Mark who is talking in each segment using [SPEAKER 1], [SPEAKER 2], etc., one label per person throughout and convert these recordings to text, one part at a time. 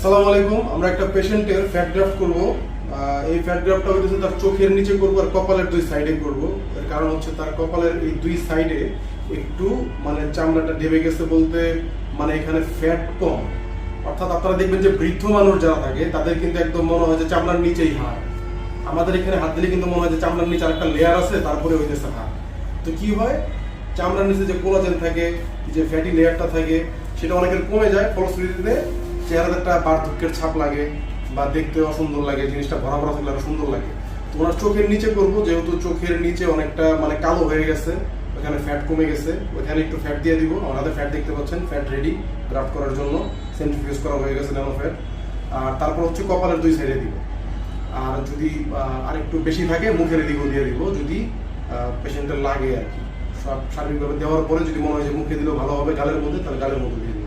[SPEAKER 1] আসসালামু আলাইকুম। আমরা একটা পেশেন্টের ফ্যাট গ্রাফট করব। এই ফ্যাট গ্রাফটটা হইতেছে তার চোখের নিচে করব আর কপালের দুই সাইডে করব। এর কারণ হচ্ছে তার কপালের এই দুই সাইডে একটু মানে চামড়াটা ঢেবে গেছে বলতে মানে এখানে ফ্যাট কম। অর্থাৎ আপনারা দেখবেন যে বৃদ্ধ মানুষ যারা থাকে, তাদের কিন্তু একদম মনে হয় যে চামড়ার নিচেই হাড়। আমাদের এখানে হাত দিলে কিন্তু মনে হয় যে চামড়ার নিচে আরেকটা লেয়ার আছে, তারপরে হইতেছে হাড়। তো কি হয়? চামড়ার নিচে যে কোলাজেন থাকে, যে ফ্যাটি লেয়ারটা থাকে, সেটা অনেকের কমে যায়, ফলশ্রুতিতে চেহারাতে একটা বার্ধক্যের ছাপ লাগে বা দেখতে অসুন্দর লাগে জিনিসটা ভরা ভরা থাকলে আরও সুন্দর লাগে। তো ওনার চোখের নিচে করব যেহেতু চোখের নিচে অনেকটা মানে কালো হয়ে গেছে ওখানে ফ্যাট কমে গেছে ওখানে একটু ফ্যাট দিয়ে দিব। আমার হাতে ফ্যাট দেখতে পাচ্ছেন ফ্যাট রেডি গ্রাফট করার জন্য। সেন্ট্রিফিউজ করা হয়ে গেছে ন্যানো ফ্যাট আর তারপর হচ্ছে কপালের দুই সাইডে দিব। আর যদি আহ, আরেকটু বেশি থাকে মুখের দিকেও দিয়ে দিব যদি পেশেন্টের লাগে আর কি। সব শারীরিকভাবে দেওয়ার পরে যদি মনে হয় যে মুখে দিলেও ভালো হবে গালের মধ্যে তাহলে গালের মধ্যে দিয়ে দিব।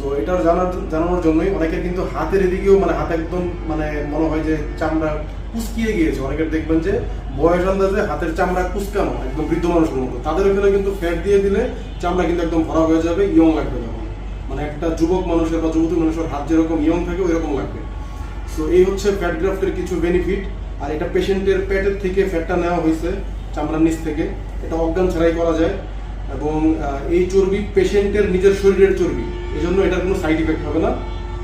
[SPEAKER 1] সো এটা জানার জানানোর জন্যই অনেকের কিন্তু হাতের এদিকেও মানে হাতে একদম মানে মনে হয় যে চামড়া কুচকিয়ে গিয়েছে। অনেকের দেখবেন যে বয়স আন্দাজে হাতের চামড়া কুচকানো একদম বৃদ্ধ মানুষের মতো। তাদের ওখানে কিন্তু ফ্যাট দিয়ে দিলে চামড়া কিন্তু একদম ভরা হয়ে যাবে, ইয়ং লাগবে তখন। মানে একটা যুবক মানুষের বা যুবতী মানুষের হাত যেরকম ইয়ং থাকে ওই রকম লাগবে। সো এই হচ্ছে ফ্যাট গ্রাফটের কিছু বেনিফিট আর এটা পেশেন্টের পেটের থেকে ফ্যাটটা নেওয়া হয়েছে চামড়ার নিচ থেকে। এটা অজ্ঞান ছাড়াই করা যায় এবং এই চর্বি পেশেন্টের নিজের শরীরের চর্বি। এই জন্য এটার কোনো সাইড ইফেক্ট হবে না।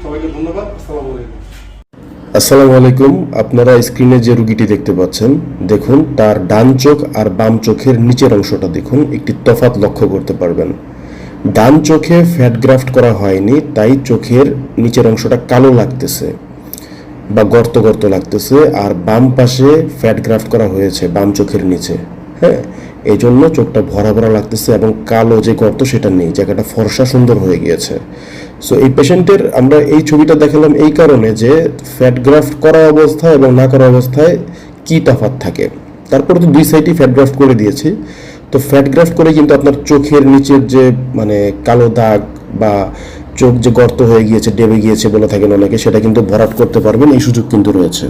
[SPEAKER 1] সবাইকে ধন্যবাদ। আসসালামু আলাইকুম।
[SPEAKER 2] আসসালামু আলাইকুম। আপনারা স্ক্রিনে যে রুগীটি দেখতে পাচ্ছেন, দেখুন, তার ডান চোখ আর বাম চোখের নিচের অংশটা দেখুন, একটি তফাৎ লক্ষ্য করতে পারবেন। ডান চোখে ফ্যাট গ্রাফট করা হয়নি, তাই চোখের নিচের অংশটা কালো লাগতেছে বা গর্ত গর্ত লাগতেছে, আর বাম পাশে ফ্যাট গ্রাফট করা হয়েছে, বাম চোখের নিচে। হ্যাঁ এই জন্য চোখটা ভরা ভরা লাগতেছে এবং কালো যে গর্ত সেটা নেই, জায়গাটা ফর্সা সুন্দর হয়ে গিয়েছে। সো এই পেশেন্টের আমরা এই ছবিটা দেখালাম এই কারণে যে ফ্যাট গ্রাফট করা অবস্থায় এবং না করা অবস্থায় কি তফাৎ থাকে। তারপরে তো দুই সাইডই ফ্যাট গ্রাফট করে দিয়েছি। তো ফ্যাট গ্রাফট করে কিন্তু আপনার চোখের নিচের যে মানে কালো দাগ বা চোখ যে গর্ত হয়ে গিয়েছে, ডেবে গিয়েছে বলে থাকেন অনেকে, সেটা কিন্তু ভরাট করতে পারবেন, এই সুযোগ কিন্তু রয়েছে।